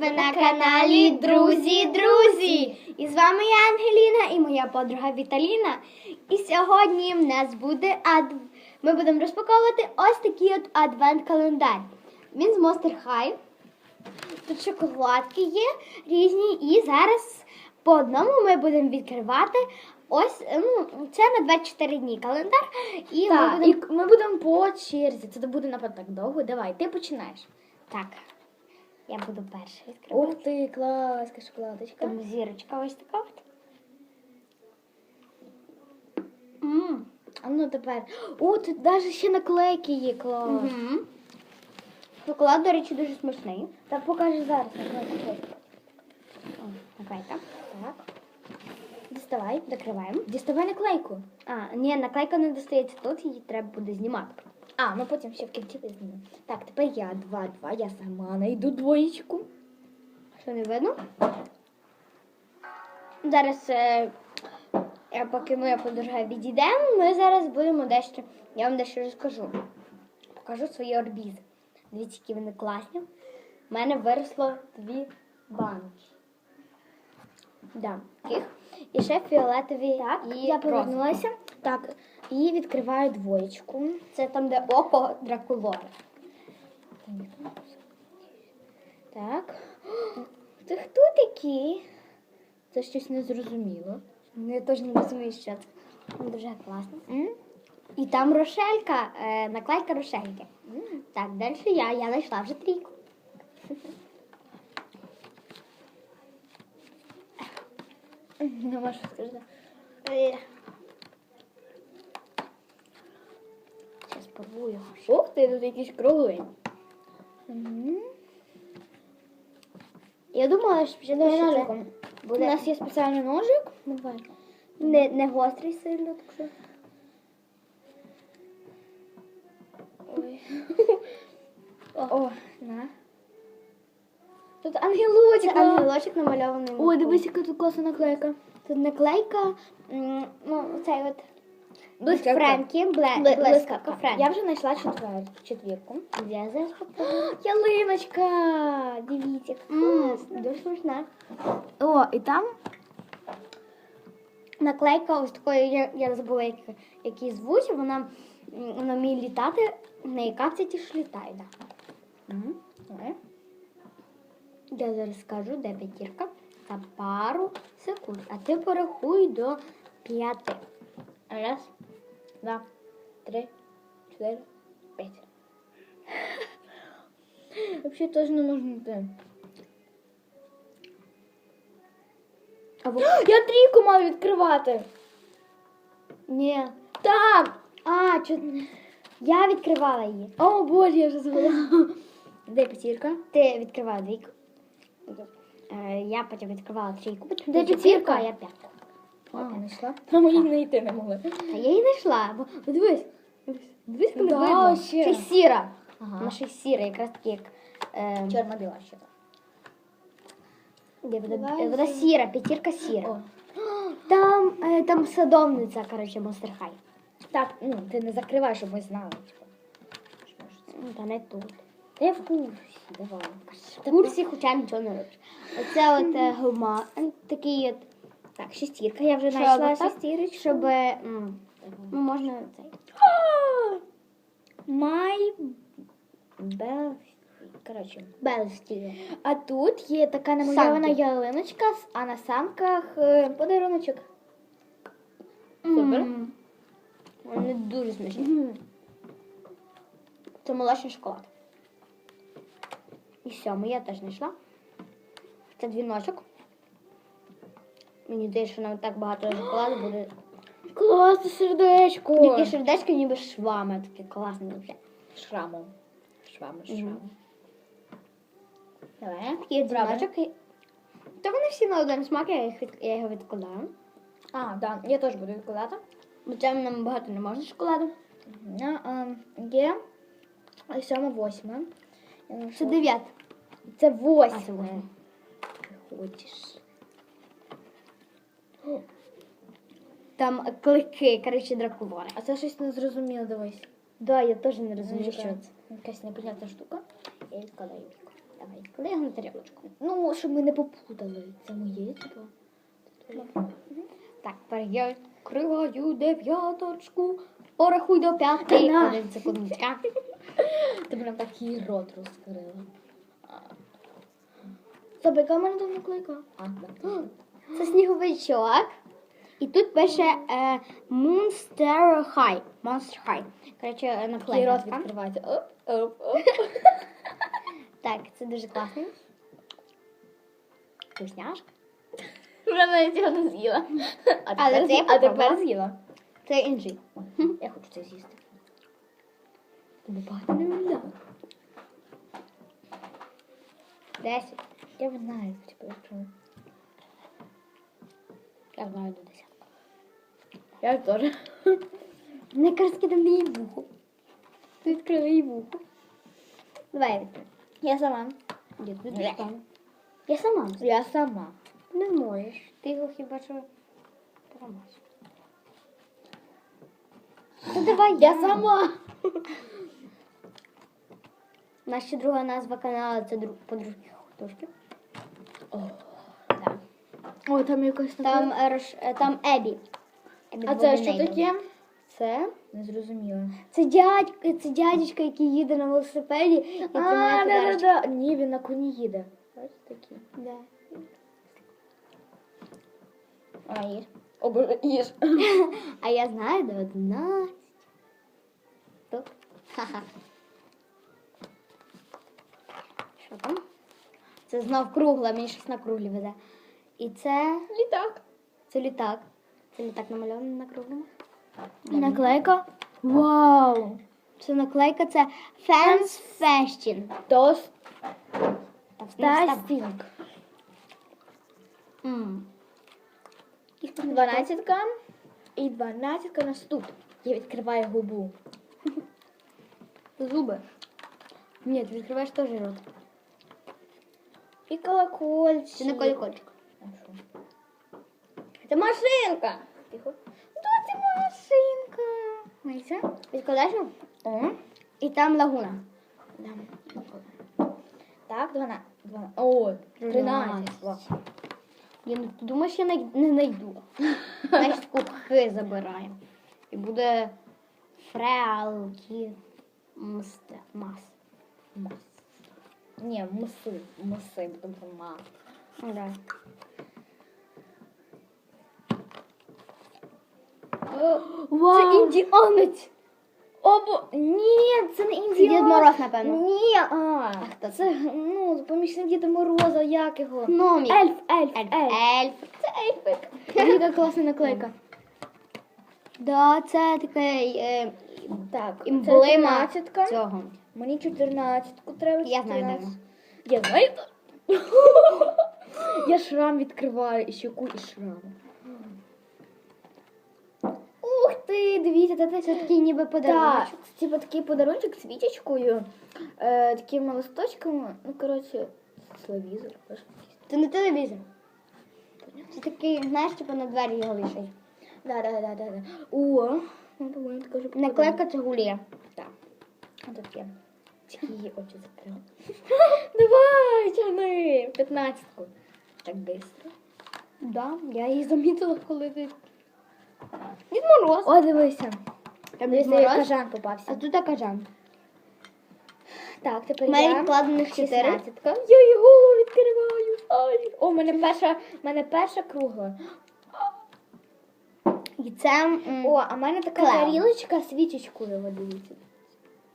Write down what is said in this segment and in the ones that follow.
Ви на каналі Друзі Друзі! І з вами я Ангеліна і моя подруга Віталіна. І сьогодні в нас буде ад... Ми будемо розпаковувати ось такий от адвент-календар. Він з Monster High. Тут шоколадки є різні, і зараз по одному ми будемо відкривати. Ось ну, це на 24 дні календар. І Так, ми будемо... і ми будемо по черзі. Це буде напевно так довго. Давай, ти починаєш. Так. Я буду перша відкривати. Ух ти, класка шоколадочка. Там зірочка ось така от. М. А ну тепер. О, тут навіть ще наклейки є, клас. Мгм. Шоколад, до речі, дуже смачний. Так покажи зараз наклейки. О, наклейка. Так. Доставай, закриваємо. Діставай наклейку. А, ні, наклейка не достається тут, її треба буде знімати. А, ну потім ще в кінці візьмемо. Так, тепер я два, два, я сама найду двоєчку. Що не видно? Зараз, е, я поки моя подруга відійде, ми зараз будемо дещо. Я вам дещо розкажу. Покажу свої орбізи. Дивіться, які вони класні. У мене виросло дві банки. Да, таких. І ще фіолетові Так, і я повернулася. Так, і відкриваю двоєчку. Це там, де око дракулора. Так. Це хто такі? Це щось незрозуміло. Ну, Я теж не розумію, що це. Ну, Дуже класно. М? І там рошелька, е, наклейка рошельки. Так, далі я. Я знайшла вже трійку. Нема що сказати. Порву. Ух ти, тут якийсь круглий. Я думала, що ще ножиком. У буде нас є спеціальний ножик. Давай. не, не гострий сильно, так що. Ой. О, на. Тут ангелочок. Це ангелочок намальований. Ой, дивись, яка тут класна наклейка. Тут наклейка, м, ну, цей от Блискавка. Френкі, бле, блискавка. Френкі. Я вже знайшла четвер... четвірку. Я зараз попробую. Ялиночка! Дивіться, класно. Дуже смачна. О, і там Наклейка ось такої, я, я забула, як, як її звуть, вона, вона вміє літати, в неї кацеті ж літає. Да. Давай. Я зараз скажу, де п'ятірка. За пару секунд. А ти порахуй до п'яти. Раз, два, три, чотири, п'ять. Вообще теж не можна йти. Або... Я трійку маю відкривати. Ні. Так. А, чо... я відкривала її. О, боже, я вже забула. Де п'ятірка? Ти відкривала двійку. Е, Я потім відкривала трійку. Де п'ятірка? а я п'ятку. А, я знайшла. А мені не йти не могли. Та я її знайшла. Бо, бо дивись. Дивись, коли Да, видно. Ще й сіра. Ага. Вона ще й сіра, якраз таки як. Е, Чорна-біла ще. де вона, Давай, е, вона сіра. сіра, п'ятірка сіра. О. Там, е, там садовниця, коротше, Monster High. Так, ну, ти не закривай, щоб ми знали. типу. Що ж це? Ну, Та не тут. Я в курсі, давай. В курсі, хоча нічого не робиш. Оце от е, гума, е, такий от, Так, шестірка, я вже знайшла шестірочку. щоб, е, м, ну, можна цей. My best. Коротше. А тут є така намальована Санки. ялиночка, а на санках е, подаруночок. Супер. М. Вони дуже смачні. Це молочний шоколад. І сьомий я теж знайшла. Це дзвіночок. Мені здається, що нам так багато шоколаду буде. Класне сердечко. Таке сердечко ніби швами, таке класне. Шрамом. Швами, шрамом. Давай. Такий дзвіночок. Та вони всі на один смак, я, їх від... я його відкладаю. А, да, я теж буду відкладати. Бо це нам багато не можна шоколаду. А, а, Є сьоме, восьме. Це дев'яте. Це А, це восьме. восьме. Хочеш. Там клики, коротше, дракулори. А це щось незрозуміло, дивись. Да, я теж не розумію, що це. Якась непонятна штука. Я відкладаю. Давай, клади його на тарілочку. Ну, щоб ми не попутали. Це моє, типу. Так, я відкриваю дев'яточку. Порахуй до п'яти. Один секундочка. Ти прям такий рот розкрила. В мене там наклейка? А, так. Це сніговичок. І тут пише е, Monster High. Monster High. Коротше, е, наклейка. рот відкривається. Оп, оп, оп. Так, це дуже класно. Вкусняшка. Вже навіть його не з'їла. А Але тепер, це я з'їла. а тепер попробувала. з'їла. Це інший. Я хочу це з'їсти. Тобі багато не вміла. Десять. Я знаю, типу, якщо... Я знаю до десятки. Я теж. Не розкидай їй вухо. Ти відкрила їй вухо. Давай я відкрию. Я сама. Ні, ти Ні. сама. Я сама. Я сама. Не можеш. Ти його хіба що поламаєш. Та давай Я сама. Наша друга назва каналу це подружки художки. О, там якось Там, е, рош... е, там Ебі. Ебі А це що таке? Це? Не зрозуміла. Це дядько, це дядечко, який їде на велосипеді і А, тримає да, да, да. Ні, він на коні їде. Ось такі. Да. А, їж. О, боже, їж. А я знаю до 11. Тут. Ха-ха. Що там? Це знов кругла, мені щось на круглі веде. І це, Літак. це літак. Це літак намальований на круглому. Наклейка. Вау. Це наклейка, це Fans Fashion. Тост. Та Дванадцятка. І дванадцятка у нас тут. Я відкриваю губу. Зуби. Ні, ти відкриваєш теж рот. І колокольчик. Це не колокольчик. Що? Це машинка. Тихо. Да, це машинка. Мися. Відкладаєш? О. І там лагуна. Да. Так, 12. 12. О, 13. Во. Я не ти думаєш, я не знайду. Значить, хи забираємо. І буде фреалкі мсте мас. Мас. Ні, муси. Муси, тому що мас. Да. Вау. Це індіанець. О, бо... Ні, це не Це. Дід Мороз, напевно. Ні, а, хто це? це, ну, помічник Діда Мороза, як його? Номік. Ельф, ельф, Ельф. ельф. Ельф. Це ельфик. Яка класна наклейка. Да, це таке е, Так, це емблема 13-ка. цього. Мені 14-ку треба. Я знаю, де 14. Я знаю. Я шрам відкриваю, і щеку, і шрам. Ти, дивіться, це, це, такий ніби подарунок. це типу такий подарунок з свічечкою, е, такими листочками, ну, коротше, телевізор. Це не телевізор. Це такий, знаєш, типу на двері його вішають. Да, да, да, да, да. О, Наклейка це гулія. Так. Тільки її очі закрила. Давай, тяни! 15-ку. Так быстро. Да, я її замітила, коли ти. Дід Мороз. О, дивися. Там Дід Мороз. кажан А попався. тут кажан. Так, тепер У мене я. відкладених чотири. 16-ка. Я голову відкриваю. Ай. О, в мене перша, в мене перша кругла. І це. м, О, а в мене така Клео. тарілочка з свічечкою, от дивіться.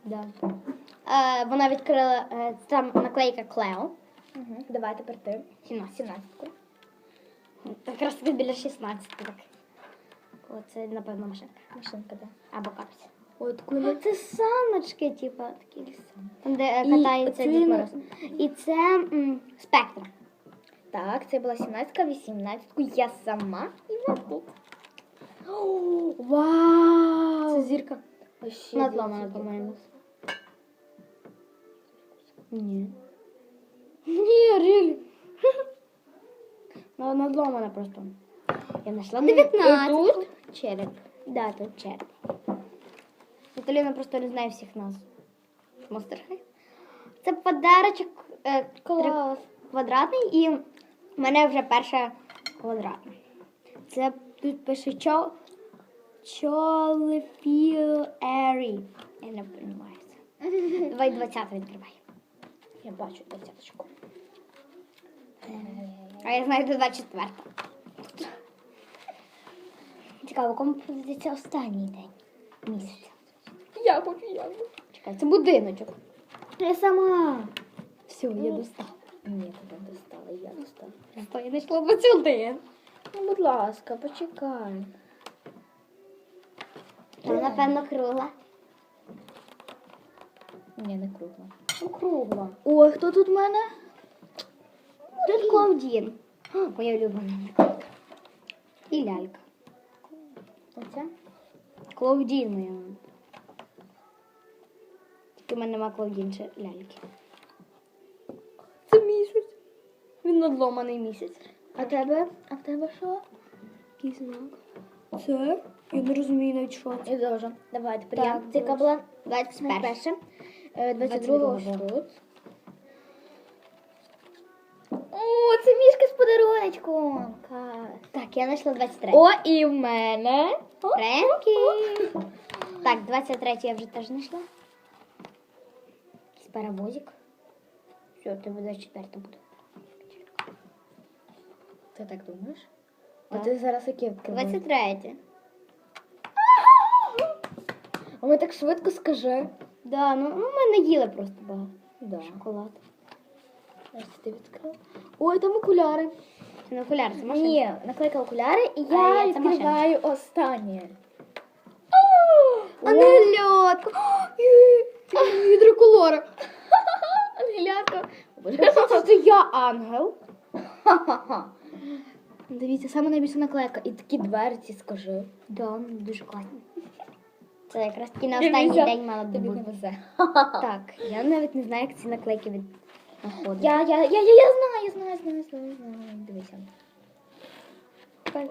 да. е, вона відкрила е, там наклейка Клео. Угу. Давай тепер ти. 17. 17-ку. Якраз таки біля 16. Так. Оце, напевно, машинка. Машинка, да. Або капці. От Ну, це саночки, типу, такі ліси. Там, де е, І катається Дід Мороз. І це м, спектр. Так, це була 17-ка, 18-ку. Я сама і вот тут. Вау! Це зірка. Надломана, по-моєму. Ні. Ні, рілі. Ну, надломана просто. Я знайшла М, 19. і тут? Череп. Да, тут череп. Віталіна просто не знає всіх нас. Монстер Хай. Це подарочок е, Клас. квадратний і в мене вже перша квадратна. Це тут пише чо. Чолефіері. Я не розумію це. Давай 20 відкривай. Я бачу десяточку. А я знаю до 24. Цікаво, кому подивиться останній день місяця. Я хочу яблуко. Чекай, це будиночок. Я сама. Все, я достала. Ні, тебе достала, я достала. Просто я знайшла 21. Ну, будь ласка, почекай. Вона, напевно, кругла. Ні, не кругла. Ну, Кругла. Ой, хто тут в мене? Тут Клаудін. Моя улюблена лялька. І лялька. Оця? Клаудін моя. Тільки в мене нема Клаудін чи ляльки. Це місяць. Він надломаний місяць. А тебе? А в тебе що? Який знак? Це? Я не розумію навіть що І дуже. Давай, тепер я. Це яка була 21. найперша. Е, 22 22-го. тут. Подаруночком. Так, я знайшла 23. О, і в мене. Френкі. Так, 23 я вже теж знайшла. Якийсь паровозик. Все, тебе 24 буде. Ти так думаєш? А ти зараз яке відкриваєш? 23. А ми так швидко скажи. Да, ну, ну ми не їли просто багато. Да. Шоколад. Ось ти відкрив. Ой, там окуляри. Не окуляри, це машина. Ні, наклейка окуляри, і А, я ні, це відкриваю останнє. Ангельотка. Гідроколора. Ангелятка. Це я ангел. Ха-ха-ха. Дивіться, саме найбільша наклейка. І такі дверці скажи. Да, ну, дуже класно. Це якраз таки на останній везе. день мала б Тобі не бути. везе. Так, я навіть не знаю, як ці наклейки від знаходити. Я, я, я, я, я знаю, знаю, знаю, знаю, знаю. Дивися.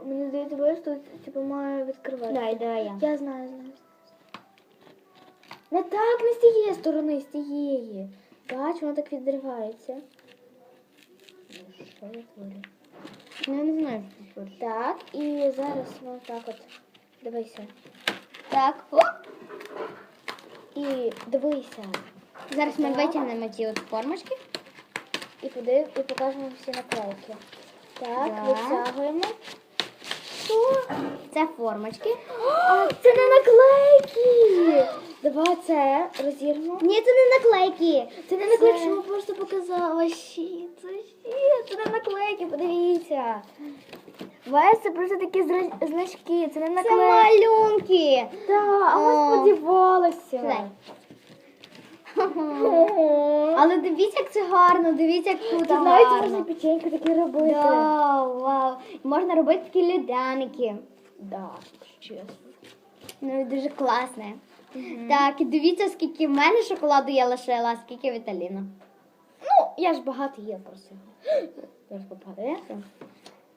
Мені здається, тут типу має відкривати. Дай, дай я. Я знаю, знаю. Не так, не з тієї сторони, з тієї. Бач, воно так відривається. Що я творю? Ну, я не знаю, що це. Так, і зараз воно так от. Дивися. Так, о, І дивися. зараз ми витягнемо ці от формочки. І подив, і покажемо всі наклейки. Так, Так. витягуємо. Це формочки. А, це не наклейки! Давай це розірвемо. Ні, це не наклейки. Це не наклейки, що просто показала. Щі, це щі, це не наклейки, подивіться. Весь це просто такі значки, це не наклейки. Це малюнки. Так, а ми сподівалися. Але дивіться, як це гарно, дивіться, як тут Тут навіть можна гарно. печеньки такі робити. Да, вау. Можна робити такі людяники. Да, чесно. Ну, і дуже класне. Так, і дивіться, скільки в мене шоколаду я лишила, а скільки Віталіна. Ну, я ж багато їв просто. Зараз попадає.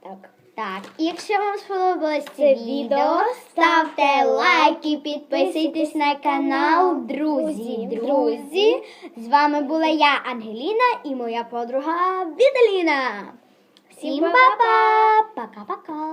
Так. Так, якщо вам сподобалось це відео, ставте лайки, підписуйтесь на канал, друзі, друзі. З вами була я, Ангеліна, і моя подруга Віталіна. Всім па-па! Пока-пока!